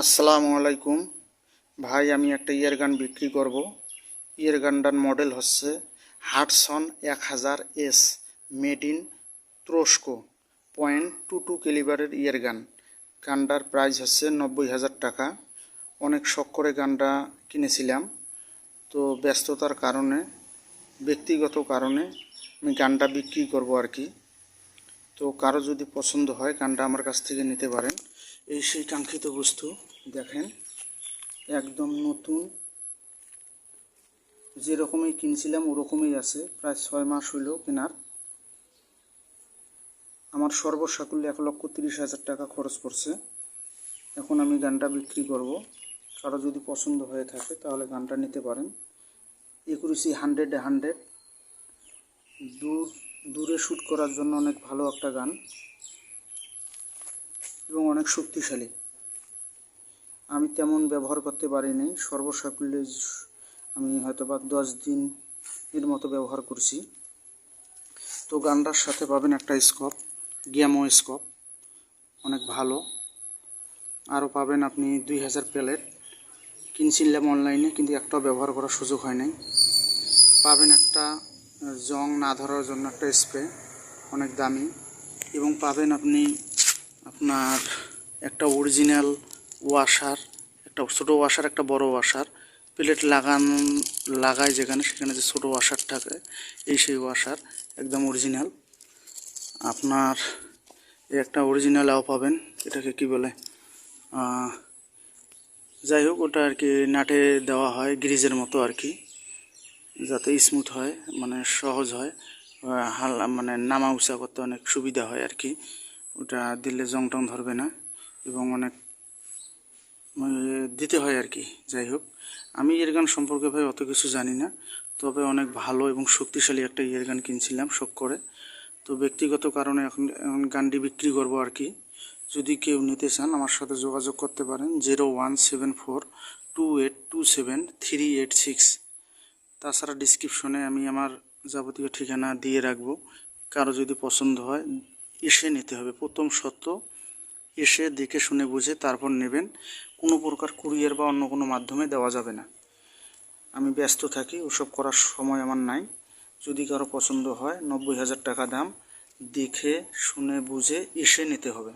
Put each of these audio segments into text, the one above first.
আসসালামু আলাইকুম। ভাই, আমি একটা ইয়ার গান বিক্রি করব। ইয়ার গানটার মডেল হচ্ছে হাটসন এক হাজার এস মেড ইন তুরস্ক পয়েন্ট টু টু ক্যালিবারের ইয়ার গান। গানটার প্রাইস হচ্ছে নব্বই হাজার টাকা। অনেক শখ করে গানটা কিনেছিলাম। তো ব্যস্ততার কারণে, ব্যক্তিগত কারণে আমি গানটা বিক্রি করব আর কি। তো কারও যদি পছন্দ হয়, গানটা আমার কাছ থেকে নিতে পারেন। এই সেই কাঙ্ক্ষিত বস্তু, দেখেন, একদম নতুন। যেরকমই কিনছিলাম, ওরকমই আছে। প্রায় ছয় মাস হইল কেনার। আমার সর্বসাকুল্যে এক লক্ষ তিরিশ হাজার টাকা খরচ পড়ছে। এখন আমি গানটা বিক্রি করব। কারও যদি পছন্দ হয়ে থাকে, তাহলে গানটা নিতে পারেন। একুরিসি হান্ড্রেডে হান্ড্রেড। দূর, দূরে শ্যুট করার জন্য অনেক ভালো একটা গান। এবং অনেক শক্তিশালী। আমি তেমন ব্যবহার করতে পারিনি সর্বসাকুল্যে আমি হয়তো বা দশ দিন এর মতো ব্যবহার করছি। তো গানটার সাথে পাবেন একটা স্কোপ গ্যামো স্কোপ অনেক ভালো। আরও পাবেন আপনি দুই হাজার প্যালেট। কিনছিলাম অনলাইনে, কিন্তু একটাও ব্যবহার করার সুযোগ হয় নাই। পাবেন একটা জং না ধরার জন্য একটা স্প্রে অনেক দামি। এবং পাবেন আপনি আপনার একটা অরিজিনাল ওয়াশার একটা ছোটো ওয়াশার একটা বড় ওয়াশার প্লেট লাগান লাগায় যেখানে, সেখানে যে ছোটো ওয়াশার থাকে, এই সেই ওয়াশার একদম অরিজিনাল আপনার একটা অরিজিনাল আও পাবেন, এটাকে কি বলে যাই হোক, ওটা আর কি নাটে দেওয়া হয় গ্রিজের মতো আর কি, যাতে স্মুথ হয় মানে সহজ হয় হাল মানে নামা উঁচা করতে অনেক সুবিধা হয় আর কি। ওটা দিলে জং টং ধরবে না এবং অনেক মানে দিতে হয় আর কি, যাই হোক। আমি এর গান সম্পর্কে ভাই অত কিছু জানি না, তবে অনেক ভালো এবং শক্তিশালী একটা ইয়ের গান কিনছিলাম শখ করে। তো ব্যক্তিগত কারণে এখন এখন গানটি বিক্রি করব আর কি। যদি কেউ নিতে চান, আমার সাথে যোগাযোগ করতে পারেন zero one seven four two eight two seven three eight six. তাছাড়া ডিসক্রিপশনে আমি আমার যাবতীয় ঠিকানা দিয়ে রাখব। কারও যদি পছন্দ হয় এসে নিতে হবে। প্রথম সত্য, এসে দেখে শুনে বুঝে তারপর নেবেন। কোনো প্রকার কুরিয়ার বা অন্য কোনো মাধ্যমে দেওয়া যাবে না। আমি ব্যস্ত থাকি, ওসব করার সময় আমার নাই। যদি কারও পছন্দ হয়, নব্বই হাজার টাকা দাম, দেখে শুনে বুঝে এসে নিতে হবে।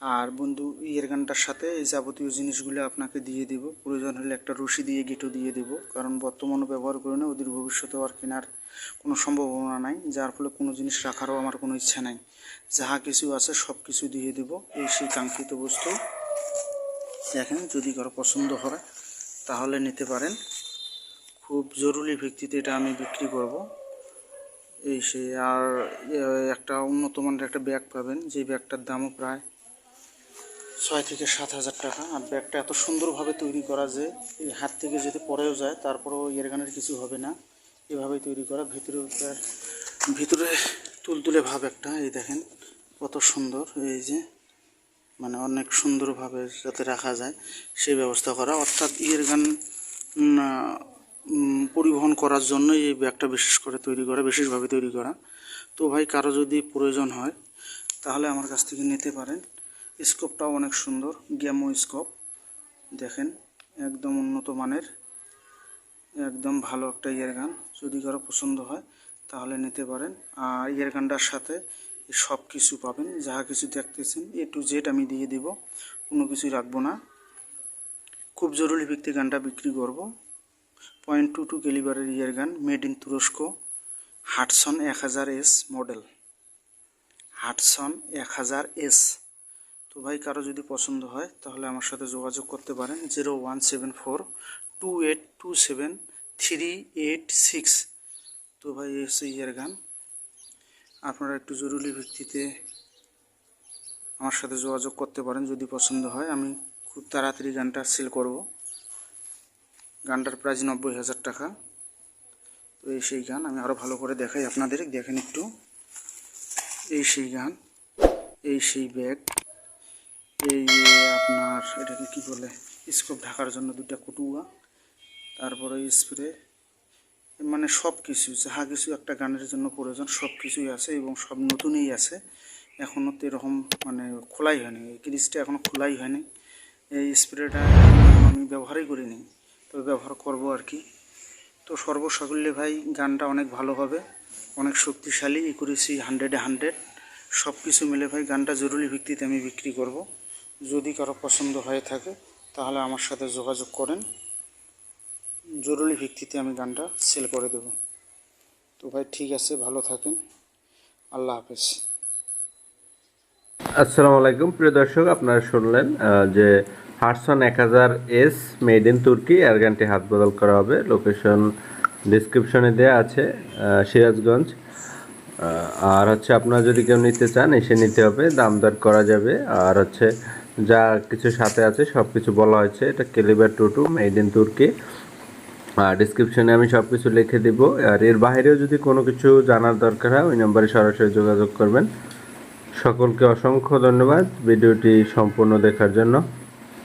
আর বন্ধু, ইয়ের গানটার সাথে এই যাবতীয় জিনিসগুলো আপনাকে দিয়ে দিব। প্রয়োজন হলে একটা রশি দিয়ে, গেটও দিয়ে দিব। কারণ বর্তমানও ব্যবহার করে না, ওদের ভবিষ্যতেও আর কেনার কোনো সম্ভাবনা নাই। যার ফলে কোনো জিনিস রাখারও আমার কোনো ইচ্ছা নাই। যাহা কিছু আছে সব কিছু দিয়ে দেব এই সেই কাঙ্ক্ষিত বস্তু। দেখেন, যদি কারও পছন্দ হয়, তাহলে নিতে পারেন। খুব জরুরি ভিত্তিতে এটা আমি বিক্রি করব। এই সেই, আর একটা উন্নত মানের একটা ব্যাগ পাবেন, যে ব্যাগটার দামও প্রায় ছয় থেকে সাত হাজার টাকা। আর ব্যাগটা এত সুন্দরভাবে তৈরি করা যে, এই হাত থেকে যদি পরেও যায়, তারপরেও এর গানের কিছু হবে না। এভাবেই তৈরি করা। ভিতরে ভিতরে তুলতুলে ভাব একটা, এই দেখেন। কত সুন্দর, এই যে মানে অনেক সুন্দরভাবে যাতে রাখা যায়, সেই ব্যবস্থা করা। অর্থাৎ ইয়ের গান পরিবহন করার জন্য এই ব্যাগটা বিশেষ করে তৈরি করা, বিশেষভাবে তৈরি করা। তো ভাই, কারও যদি প্রয়োজন হয়, তাহলে আমার কাছ থেকে নিতে পারেন। স্কোপটাও অনেক সুন্দর, গ্যামো স্কোপ। দেখেন, একদম উন্নত মানের, একদম ভালো একটা ইয়ার গান। যদি কারও পছন্দ হয়, তাহলে নিতে পারেন। আর ইয়ার গানটার সাথে সব কিছু পাবেন, যাহা কিছু দেখতেছেন, এ টু জেড আমি দিয়ে দিব, কোনো কিছুই রাখব না। খুব জরুরি ভিত্তি গানটা বিক্রি করব। পয়েন্ট টু টু ক্যালিবারের ইয়ার গান, মেড ইন তুরস্ক, হাটসন এক হাজার এস মডেল। হাটসন এক হাজার এস। তো ভাই, কারও যদি পছন্দ হয়, তাহলে আমার সাথে যোগাযোগ করতে পারেন, zero one seven four two eight two seven three eight six. তো ভাই এই ইয়ের গান। আপনারা একটু জরুরি ভিত্তিতে আমার সাথে যোগাযোগ করতে পারেন, যদি পছন্দ হয়। আমি খুব তাড়াতাড়ি গানটা সেল করব। গানটার প্রাইস নব্বই হাজার টাকা। তো এই সেই গান আমি আরও ভালো করে দেখাই আপনাদের। দেখেন একটু। এই সেই গান, এই সেই ব্যাগ এই আপনার, এটাকে কি বলে স্কোপ ঢাকার জন্য দুটা কটুয়া, তারপরে স্প্রে মানে সব কিছু যাহা কিছু একটা গানের জন্য প্রয়োজন, সব কিছুই আছে এবং সব নতুনই আছে। এখনও তো এরকম মানে খোলাই হয়নি, এই ক্রিজটা এখনও খোলাই হয়নি। এই স্প্রেটা আমি ব্যবহারই করিনি, তবে ব্যবহার করব আর কি। তো সর্বসাকুল্যে ভাই, গানটা অনেক ভালো হবে, অনেক শক্তিশালী করেছি হান্ড্রেডে হান্ড্রেড সব কিছু মিলে ভাই, গানটা জরুরি ভিত্তিতে আমি বিক্রি করব। যদি কারও পছন্দ হয়ে থাকে, তাহলে আমার সাথে যোগাযোগ করেন। জরুরি ভিত্তিতে আমি গানটা সেল করে দেব। তো ভাই, ঠিক আছে, ভালো থাকেন। আল্লাহ হাফেজ। আসসালামু আলাইকুম। প্রিয় দর্শক, আপনারা শুনলেন যে হার্সন এক হাজার এস মেড ইন তুর্কি এয়ার গানটি হাত বদল করা হবে। লোকেশন ডিসক্রিপশনে দেওয়া আছে সিরাজগঞ্জ। আর হচ্ছে আপনারা যদি কেউ নিতে চান, এসে নিতে হবে। দাম দর করা যাবে। আর হচ্ছে যা কিছু সাথে আছে সব কিছু বলা হয়েছে, এটা calibre two two made in তুর্কি আর ডিসক্রিপশনে আমি সব কিছু লিখে দিব। আর এর বাইরেও যদি কোনো কিছু জানার দরকার হয়, ওই নম্বরে সরাসরি যোগাযোগ করবেন। সকলকে অসংখ্য ধন্যবাদ। ভিডিওটি সম্পূর্ণ দেখার জন্য।